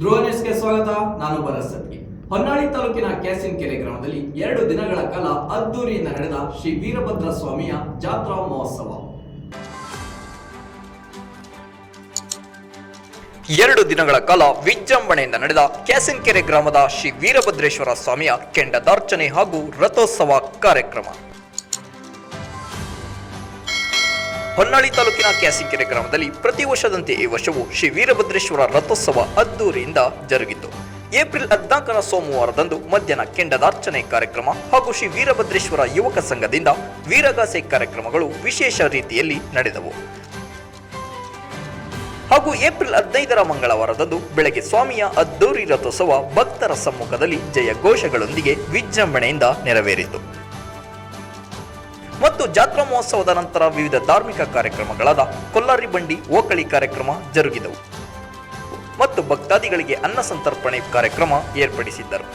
ಧ್ರುವ ಸ್ವಾಗತ, ನಾನು ಭರತ್ ಸತ್ಗಿ ಹೊನ್ನಾಳಿ ತಾಲೂಕಿನ ಕ್ಯಾಸಿನ್ ಕೆರೆ ಗ್ರಾಮದಲ್ಲಿ ಎರಡು ದಿನಗಳ ಕಾಲ ಅದ್ದೂರಿಯಿಂದ ನಡೆದ ಶ್ರೀ ವೀರಭದ್ರ ಸ್ವಾಮಿಯ ಜಾತ್ರಾ ಮಹೋತ್ಸವ. ಎರಡು ದಿನಗಳ ಕಾಲ ವಿಜೃಂಭಣೆಯಿಂದ ನಡೆದ ಕ್ಯಾಸಿನ್ಕೆರೆ ಗ್ರಾಮದ ಶ್ರೀ ವೀರಭದ್ರೇಶ್ವರ ಸ್ವಾಮಿಯ ಕೆಂಡದಾರ್ಚನೆ ಹಾಗೂ ರಥೋತ್ಸವ ಕಾರ್ಯಕ್ರಮ. ಹೊನ್ನಾಳಿ ತಾಲೂಕಿನ ಕ್ಯಾಸಿಕೆರೆ ಗ್ರಾಮದಲ್ಲಿ ಪ್ರತಿ ವರ್ಷದಂತೆ ಈ ವರ್ಷವೂ ಶ್ರೀ ವೀರಭದ್ರೇಶ್ವರ ರಥೋತ್ಸವ ಅದ್ದೂರಿಯಿಂದ ಜರುಗಿತು. ಏಪ್ರಿಲ್ ಹದಿನಾಲ್ಕರ ಸೋಮವಾರದಂದು ಮಧ್ಯಾಹ್ನ ಕೆಂಡದಾರ್ಚನೆ ಕಾರ್ಯಕ್ರಮ ಹಾಗೂ ಶ್ರೀ ವೀರಭದ್ರೇಶ್ವರ ಯುವಕ ಸಂಘದಿಂದ ವೀರಗಾಸೆ ಕಾರ್ಯಕ್ರಮಗಳು ವಿಶೇಷ ರೀತಿಯಲ್ಲಿ ನಡೆದವು. ಹಾಗೂ ಏಪ್ರಿಲ್ ಹದಿನೈದರ ಮಂಗಳವಾರದಂದು ಬೆಳಗ್ಗೆ ಸ್ವಾಮಿಯ ಅದ್ದೂರಿ ರಥೋತ್ಸವ ಭಕ್ತರ ಸಮ್ಮುಖದಲ್ಲಿ ಜಯ ಘೋಷಗಳೊಂದಿಗೆ ವಿಜೃಂಭಣೆಯಿಂದ ನೆರವೇರಿತು. ಮತ್ತು ಜಾತ್ರಾ ಮಹೋತ್ಸವದ ನಂತರ ವಿವಿಧ ಧಾರ್ಮಿಕ ಕಾರ್ಯಕ್ರಮಗಳಾದ ಕೊಲ್ಲಾರಿ ಬಂಡಿ, ಓಕಳಿ ಕಾರ್ಯಕ್ರಮ ಜರುಗಿದವು ಮತ್ತು ಭಕ್ತಾದಿಗಳಿಗೆ ಅನ್ನ ಸಂತರ್ಪಣೆ ಕಾರ್ಯಕ್ರಮ ಏರ್ಪಡಿಸಿದ್ದರು.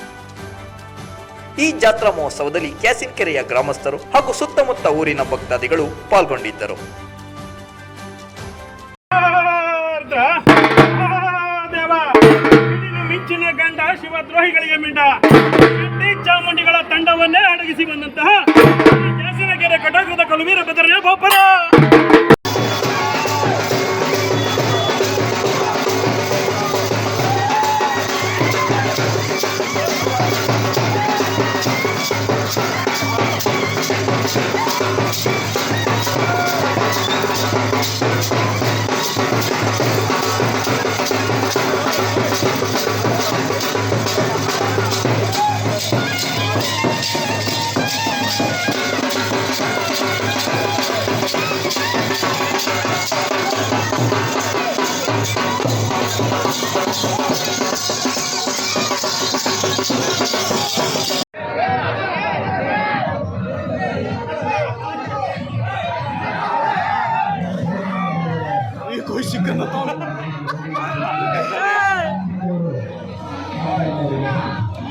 ಈ ಜಾತ್ರಾ ಮಹೋತ್ಸವದಲ್ಲಿ ಕ್ಯಾಸಿನ್ಕೆರೆಯ ಗ್ರಾಮಸ್ಥರು ಹಾಗೂ ಸುತ್ತಮುತ್ತ ಊರಿನ ಭಕ್ತಾದಿಗಳು ಪಾಲ್ಗೊಂಡಿದ್ದರು. ಮಿಂಚಿನ ಗಂಡ ಶಿವದ್ರೋಹಿಗಳಿಗೆ ಮಿಂಡ. ಚಾಮುಂಡಿಗಳ ತಂಡವನ್ನೇ ಅಡಗಿಸಿ ಬಂದಂತಹ ಕಟಾಕದ ಕಳುವೀರ ಬೆದರಿನ ಬೋಪರ 跟着到了。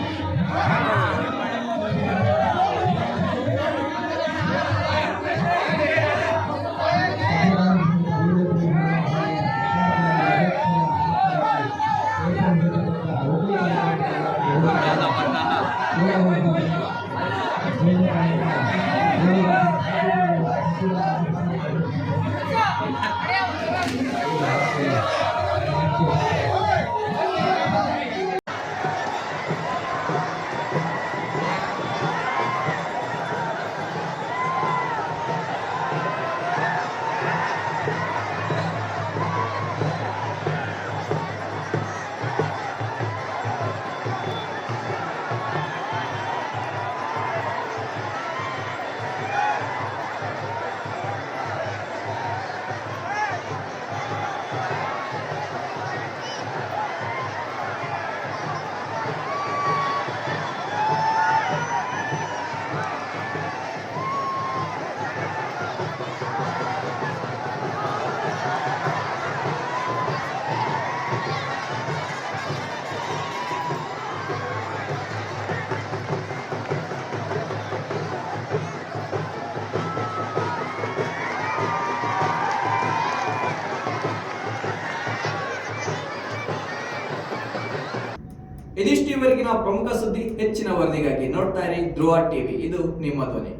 ಇದಿಷ್ಟು ಇವರೆಗಿನ ಪ್ರಮುಖ ಸುದ್ದಿ ಹೆಚ್ಚಿನ ವರದಿಗಾಗಿ ನೋಡ್ತಾ ಇರಿ ಧ್ರುವ ಟಿವಿ. ಇದು ನಿಮ್ಮ ಧ್ವನಿ.